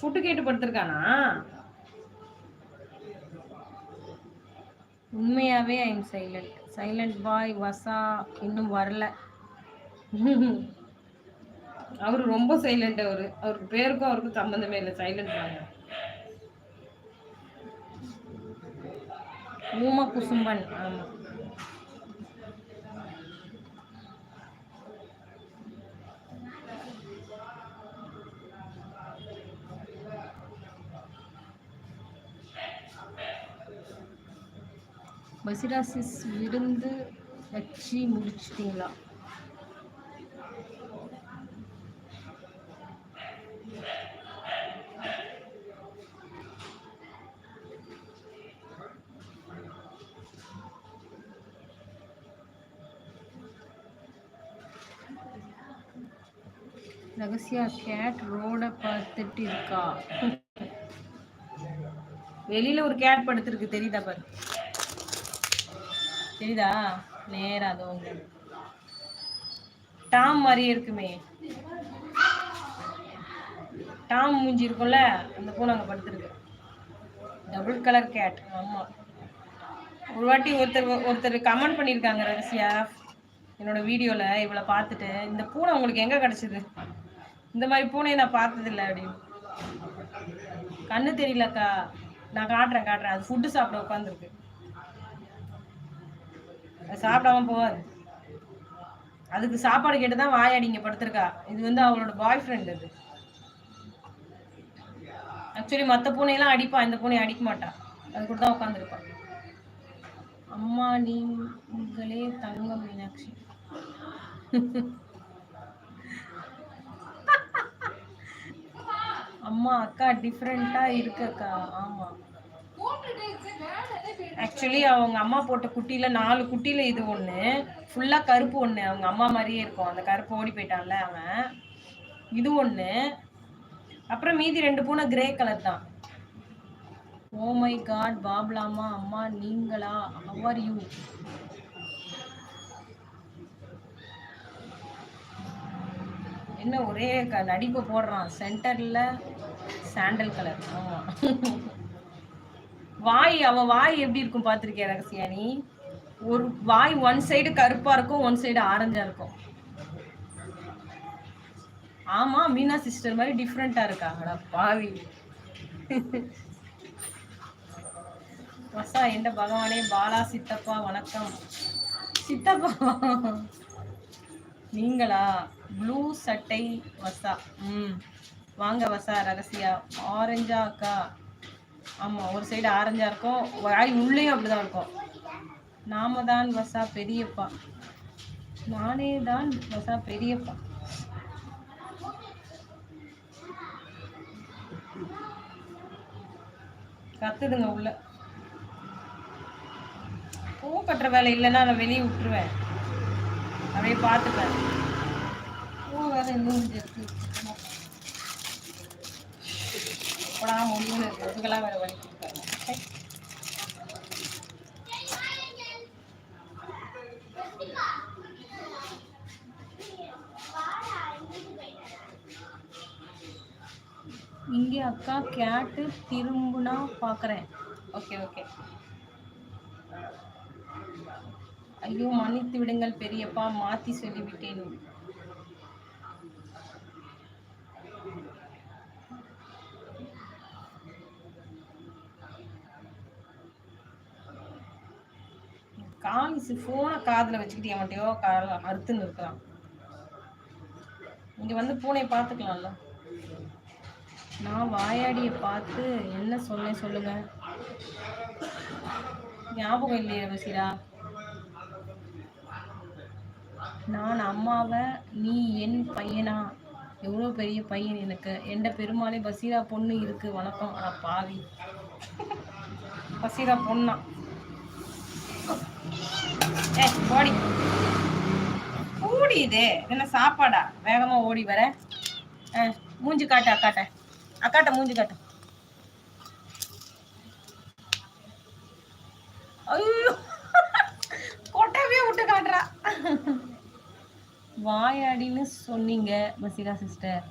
Food கேட்டு படுத்திருக்கானா? உண்மையாவே ஐம் சைலண்ட் சைலண்ட் பாய் வசா இன்னும் வரல. அவரு ரொம்ப சைலண்ட் அவரு. அவருக்கு பேருக்கும் அவருக்கும் சம்பந்தமே இல்லை. சைலண்ட் பாய் ஊமா குசும்பன். ஆமா. பசிராசிஸ் விருந்து வச்சு முடிச்சிட்டீங்களா? ரகசியா கேட் ரோட பார்த்துட்டு இருக்கா? வெளியில ஒரு கேட் படுத்திருக்கு தெரியுதா பாரு? தெரியுதா நேரா அதோ டாம் மாதிரியே இருக்குமே. டாம் மூஞ்சி இருக்கும்ல அந்த பூனை அங்கே படுத்துருக்கு. டபுள் கலர் கேட் ஆமாம் ஒரு வாட்டி ஒருத்தர் ஒருத்தர் கமெண்ட் பண்ணியிருக்காங்க ரகசியா என்னோட வீடியோவில் இவளை பார்த்துட்டு இந்த பூனை உங்களுக்கு எங்கே கிடச்சிது? இந்த மாதிரி பூனையை நான் பார்த்ததில்ல அப்படின்னு. கண்ணு தெரியலக்கா. நான் காட்டுறேன் காட்டுறேன். அது ஃபுட்டு சாப்பிட உட்காந்துருக்கு. சாப்பிடாம போகாது. அதுக்கு சாப்பாடு கேட்டு தான் வாயாடி இங்க படுத்திருக்கா. இது வந்து அவளோட பாய் ஃப்ரெண்ட் அது. ஆக்சுவலி மற்ற பூனையெல்லாம் அடிப்பா இந்த பூனையை அடிக்க மாட்டா. அது கூட தான் உட்காந்துருப்பா அம்மா நீங்களே தங்க மீனாட்சி. அம்மா அக்கா டிஃப்ரெண்டா இருக்கு அக்கா. ஆமா. ஆக்சுவலி அவங்க அம்மா போட்ட குட்டியில நாலு குட்டியில இது ஒண்ணு. ஃபுல்லா கருப்பு ஒண்ணு. அவங்க அம்மா மாதிரியே இருக்கும். அந்த கருப்பு ஓடி போயிட்டான்ல அவன். இது ஒண்ணு. அப்புறம் மீதி ரெண்டு பூனை கிரே கலர் தான். Oh ஓ மை காட் பாப்லாமா அம்மா நீங்களா? ஹவ் யூ என்ன ஒரே க- நடிப்பு போடுறான். சென்டர்ல சாண்டல் கலர் ஆமா. வாய் அவன் வாய் எப்படி இருக்கும் பார்த்துருக்கியா ரகசியா நீ ஒரு வாய் ஒன் சைடு கருப்பா இருக்கும் ஒன் சைடு ஆரஞ்சா இருக்கும். ஆமா மீனா சிஸ்டர் மாதிரி டிஃப்ரெண்டா இருக்காங்கடா பாவி. வசா எந்த பகவானே? பாலா சித்தப்பா வணக்கம். சித்தப்பா. நீங்களா? ப்ளூ சட்டை வசா. ம். வாங்க வசா ரகசியா. ஆரஞ்சா அக்கா. ஆமா ஒரு சைடு ஆரஞ்சா இருக்கும். வாய் உள்ளேயும் அப்படிதான் இருக்கும். நாம தான் வசா பெரியப்பா. நானே தான் வசா பெரியப்பா. கத்துதுங்க உள்ள. பூ கட்டுற வேலை இல்லைன்னா நான் வெளியே விட்டுருவேன். அப்படியே பார்த்துப்பேன். பூ வேற இன்னும் அப்படா போடா இதுக்கெல்லாம் வேறு வழி கொடுப்பாங்க இங்கே அக்கா கேட்டு திரும்புனா பார்க்குறேன் ஓகே ஓகே ஐயோ மன்னித்து விடுங்கள் பெரியப்பா. மாற்றி சொல்லிவிட்டேன். காலிஸ் ஃபோனை காதில் வச்சுக்கிட்டு அவன்கிட்டயோ கால அறுத்துன்னு இருக்கிறான் இங்கே வந்து பூனையை பார்த்துக்கலாம்ல. நான் வாயாடியை பார்த்து என்ன சொன்னேன் சொல்லுங்க. ஞாபகம் இல்லையே வசீரா நான் அம்மாவை நீ என் பையனா? எவ்வளோ பெரிய பையன் எனக்கு. எந்த பெருமாளே பசீரா பொண்ணு இருக்கு வணக்கம். ஆனால் பாவி. பசீரா பொண்ணா. ஓடி ஓடி இது என்ன சாப்பாடா? வேகமா ஓடி வர. மூஞ்சி காட்டு அக்காட்ட. அக்காட்ட மூஞ்சி காட்டு. ஐயோ. கொட்டவே விட்டு காட்டுறா. வாயாடின்னு சொன்னீங்க மசிகா சிஸ்டர்